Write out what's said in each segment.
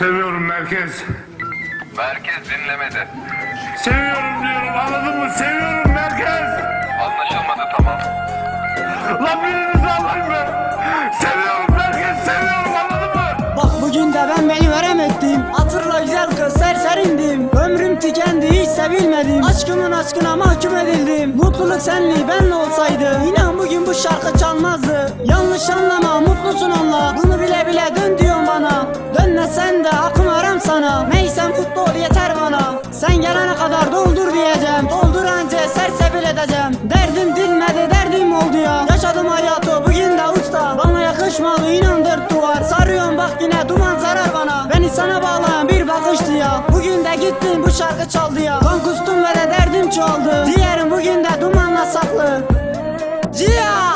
Seviyorum merkez. Merkez dinlemede. Seviyorum diyorum anladın mı? Seviyorum merkez. Anlaşılmadı tamam. Lan birinizi alayım be. Seviyorum merkez seviyorum anladın mı? Bak bugün de ben beni veremedim Hatırla güzel kız serserindim Ömrüm tükendi hiç sevilmedim Aşkımın aşkına mahkum edildim Mutluluk senli benle olsaydı İnan bugün bu şarkı çalmazdı Yanlış anlama mutlusun onunla Bunu bile bile dön diyorsun Neysen mutlu ol yeter bana. Sen gelene kadar doldur diyeceğim. Doldur anca sersebil edeceğim. Derdim dinmedi derdim oldu ya. Yaşadım hayatı bugün de usta. Bana yakışmadı inandır duvar. Sarıyorum bak yine duman zarar bana. Beni sana bağlayan bir bakıştı ya. Bugün de gittin bu şarkı çaldı ya. Kan kustum ve de derdim çoğaldı. Diğerim bugün de dumanla saklı. Ciya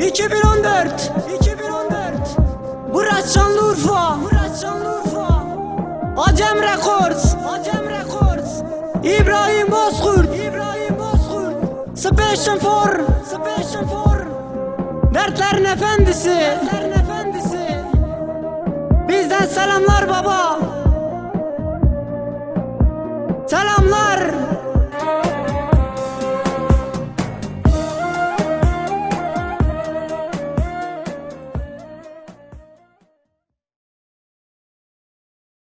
2014 2014 Special for. Special for. Dertlerin efendisi. Dertlerin efendisi. Bizden selamlar baba